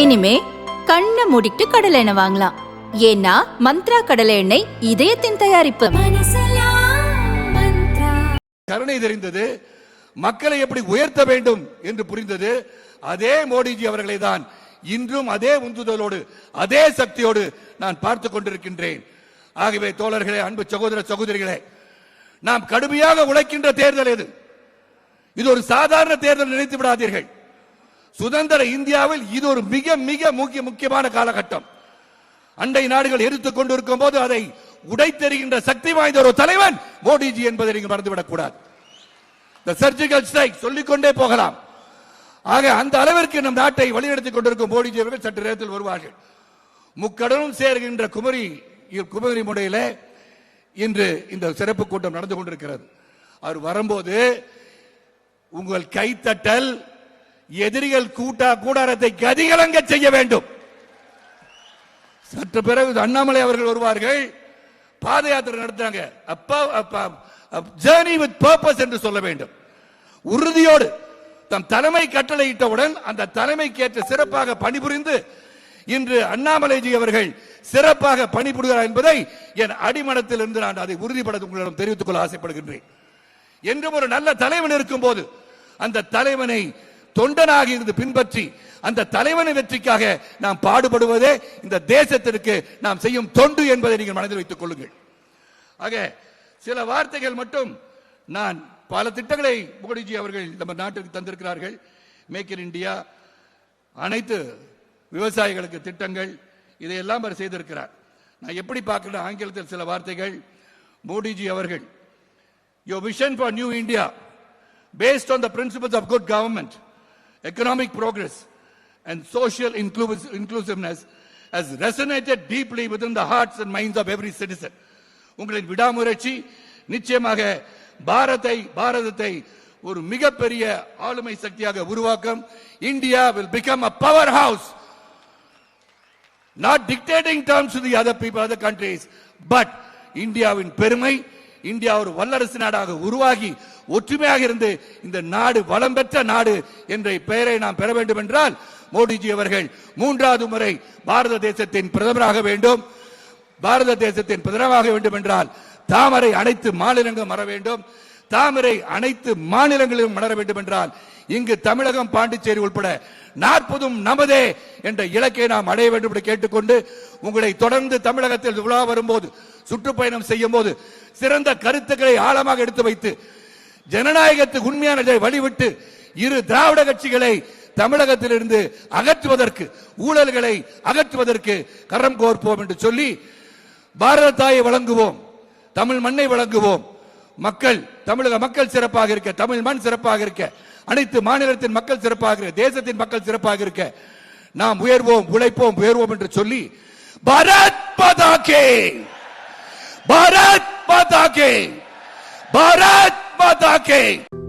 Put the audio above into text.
இனிமே கண்ணை மூடிட்டு கடலை எண்ணெய் வாங்கலாம். ஏன்னா மந்த்ரா கடலை எண்ணெய் இதயத்தின் தயாரிப்பு. கருணை தெரிந்தது மக்களை எப்படி உயர்த்த வேண்டும் என்று புரிந்தது அதே மோடிஜி அவர்களை தான் இன்றும் அதே உந்துதலோடு அதே சக்தியோடு நான் பார்த்து கொண்டிருக்கின்றேன். ஆகவே தோழர்களே அன்பு சகோதர சகோதரிகளே நாம் கடுமையாக உழைக்கின்ற தேர்தல் இது இது ஒரு சாதாரண தேர்தல் நினைத்து விடாதீர்கள். சுதந்திர இந்தியாவில் இது ஒரு மிக மிக முக்கிய முக்கியமான காலகட்டம். அண்டை நாடுகள் எதிர்த்துக் கொண்டிருக்கும் போது அதை உடைத்தெறிகின்ற சக்தி வாய்ந்த ஒரு தலைவன் மோடிஜி என்பதை நீங்கள் மறந்துவிடக் கூடாது. இந்த சர்ஜிக்கல் ஸ்ட்ரைக் சொல்லிக்கொண்டே போகலாம். ஆக அந்த அளவிற்கு நம் நாட்டை வழிநடத்திக் கொண்டிருக்கும் மோடிஜி அவர்கள் சற்று நேரத்தில் வருவார்கள். முக்கடலும் சேர்கின்ற குமரி குமரி முறையில இன்று இந்த சிறப்பு கூட்டம் நடந்து கொண்டிருக்கிறது. அவர் வரும்போது உங்கள் கைத்தட்டல் எதிரிகள் கூட்டா கூடாரத்தை கதிகலங்க செய்ய வேண்டும். சற்று பிறகு அண்ணாமலை அவர்கள் வருவார்கள். பாத யாத்திரை நடத்துறாங்க. அப்பா ஜேர்னி வித் பர்பஸ் என்று சொல்ல வேண்டும். உறுதியோடு தம் தலைமை கட்டளையிட்டவுடன் அந்த தலைமைக்கேற்ற சிறப்பாக பணிபுரிந்து இன்று அண்ணாமலைஜி அவர்கள் சிறப்பாக பணிபுரிகிறார் என்பதை என் அடிமனத்தில் இருந்து நான் அதை உறுதிப்பட உங்களிடம் தெரிவித்துக் கொள்ள ஆசைப்படுகின்றேன். என்றும் ஒரு நல்ல தலைவன் இருக்கும் போது அந்த தலைவனை தொண்டனாக இருந்து பின்பற்றி அந்த தலைவனின் வெற்றிக்காக நாம் பாடுபடுவதே இந்த தேசத்திற்கு நாம் செய்யும் தொண்டு என்பதை நீங்கள் மனதில் வைத்துக் கொள்ளுங்கள். ஆக சில வார்த்தைகள் மட்டும் நான் பல திட்டங்களை மோடிஜி அவர்கள் நம்ம நாட்டுக்கு தந்திருக்கிறார்கள். மேக் இன் இந்தியா அனைத்து விவசாயிகளுக்கு திட்டங்கள் இதையெல்லாம் அவர் செய்திருக்கிறார். நான் எப்படி பார்க்கிறேன் ஆங்கிலத்தில் சில வார்த்தைகள். மோடிஜி அவர்கள் your vision for new India based on the principles of good government economic progress, and social inclusiveness has resonated deeply within the hearts and minds of every citizen. உங்களின் விடாமுயற்சி நிச்சயமாக பாரத்தை பாரதத்தை ஒரு மிகப்பெரிய ஆளுமை சக்தியாக உருவாக்கும் India will become a powerhouse not dictating terms to the other people other countries but இந்தியாவின் பெருமை இந்தியா ஒரு வல்லரசு நாடாக உருவாகி ஒற்றுமையாக இருந்து இந்த நாடு வளம் பெற்ற நாடு என்ற பெயரை நாம் பெற வேண்டும் என்றால் மோடிஜி அவர்கள் மூன்றாவது முறை பாரத தேசத்தின் பிரதமராக வேண்டும். பாரத தேசத்தின் பிரதமராக வேண்டும் என்றால் தாமரை அனைத்து மாநிலங்கள் வர வேண்டும். தாமரை அனைத்து மாநிலங்களிலும் மலர வேண்டும் என்றால் இங்கு தமிழகம் பாண்டிச்சேரி உட்பட நாற்பதும் நமதே என்ற இலக்கை நாம் அடைய வேண்டும் என்று கேட்டுக்கொண்டு உங்களை தொடர்ந்து தமிழகத்தில் விழா வரும்போது சுற்றுப்பயணம் செய்யும் போது சிறந்த கருத்துக்களை ஆழமாக எடுத்து வைத்து ஜனநாயகத்துக்கு உண்மையான வழிவிட்டு இரு திராவிட கட்சிகளை தமிழகத்திலிருந்து அகற்றுவதற்கு ஊழல்களை அகற்றுவதற்கு கரம் கோர்ப்போம் என்று சொல்லி பாரத தாயை வழங்குவோம் தமிழ் மண்ணை வழங்குவோம். மக்கள் தமிழக மக்கள் சிறப்பாக இருக்க தமிழ் மண் சிறப்பாக இருக்க அனைத்து மாநிலத்தின் மக்கள் சிறப்பாக இருக்க தேசத்தின் மக்கள் சிறப்பாக இருக்க நாம் உயர்வோம் உழைப்போம் உயர்வோம் என்று சொல்லி பரத் பதாகே பரத் பதாகே கே! பதாகே கே!